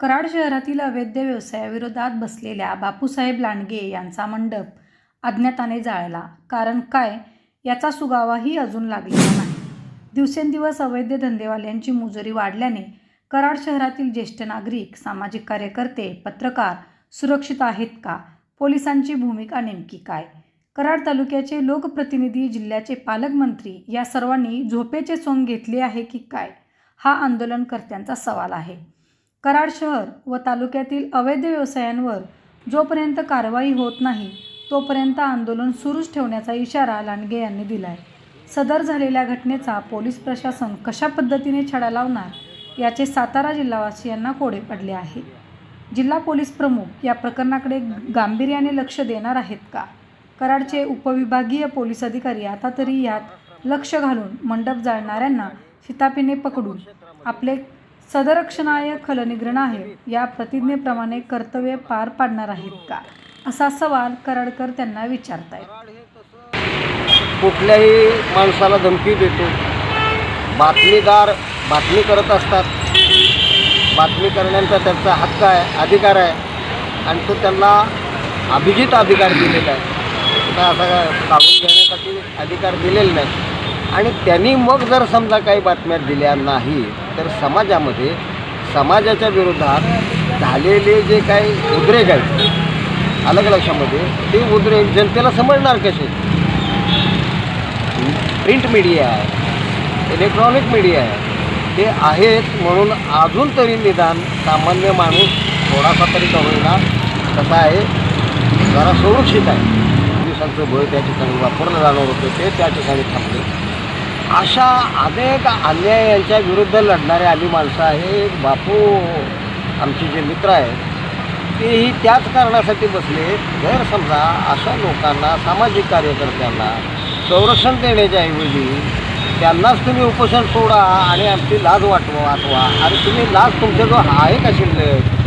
कराड शहरातील अवैध व्यवसायाविरोधात बसलेल्या बापूसाहेब लांडगे यांचा मंडप अज्ञाताने जाळला. कारण काय? याचा सुगावाही अजून लागलेला नाही. दिवसेंदिवस अवैध धंदेवाल्यांची मुजोरी वाढल्याने कराड शहरातील ज्येष्ठ नागरिक सामाजिक कार्यकर्ते पत्रकार सुरक्षित आहेत का? पोलिसांची भूमिका नेमकी काय? कराड तालुक्याचे लोकप्रतिनिधी जिल्ह्याचे पालकमंत्री या सर्वांनी झोपेचे सोंग घेतले आहे की काय? हा आंदोलनकर्त्यांचा सवाल आहे. कराड शहर व तालुक्यातील अवैध व्यवसायांवर जोपर्यंत कारवाई होत नाही तोपर्यंत आंदोलन सुरूच ठेवण्याचा इशारा लांडगे यांनी दिला आहे सदर झालेल्या घटनेचा पोलीस प्रशासन कशा पद्धतीने छडा लावणार याचे सातारा जिल्हावासियांना कोडे पडले आहे. जिल्हा पोलीस प्रमुख या प्रकरणाकडे गांभीर्याने लक्ष देणार आहेत का? कराडचे उपविभागीय पोलीस अधिकारी आता तरी यात लक्ष घालून मंडप जाळणाऱ्यांना शितापीने पकडून आपले सदरक्षणाय खलनिग्रहण आहे. या प्रतिज्ञेप्रमाणे कर्तव्य पार पाडणार आहेत का? असा सवाल कराडकर त्यांना विचारतायत. कुठल्याही माणसाला धमकी देतो. बातमीदार बातमी करत असतात. बातमी करण्याचा त्यांचा हक्क आहे अधिकार आहे. आणि तो त्यांना अभिजित अधिकार दिलेला आहे. असा काढून घेण्यासाठी अधिकार दिलेला नाही आणि त्यांनी मग जर समजा काही बातम्या दिल्या नाही तर समाजामध्ये समाजाच्या विरोधात झालेले जे काही उद्रेक आहेत अलग लक्षामध्ये ते उद्रेक जनतेला समजणार कसे? प्रिंट मीडिया आहे इलेक्ट्रॉनिक मीडिया आहे ते आहेत म्हणून अजून तरी निदान सामान्य माणूस थोडासा तरी कमवला कसा आहे जरा सुरक्षित आहे. पोलिसांचं बळ त्या ठिकाणी वापरलं जाणार होतं ते त्या ठिकाणी थांबले. अशा अनेक अन्यायांच्या विरुद्ध लढणारे आम्ही माणसं आहे. बापू आमचे जे मित्र आहेत तेही त्याच कारणासाठी बसले. जर समजा अशा लोकांना सामाजिक कार्यकर्त्यांना संरक्षण देण्याच्या ऐवजी त्यांनाच तुम्ही उपोषण सोडा आणि आमची लाज वाटवा वाटवा. आणि तुम्ही लाज तुमच्या जो आहे का शिल्लक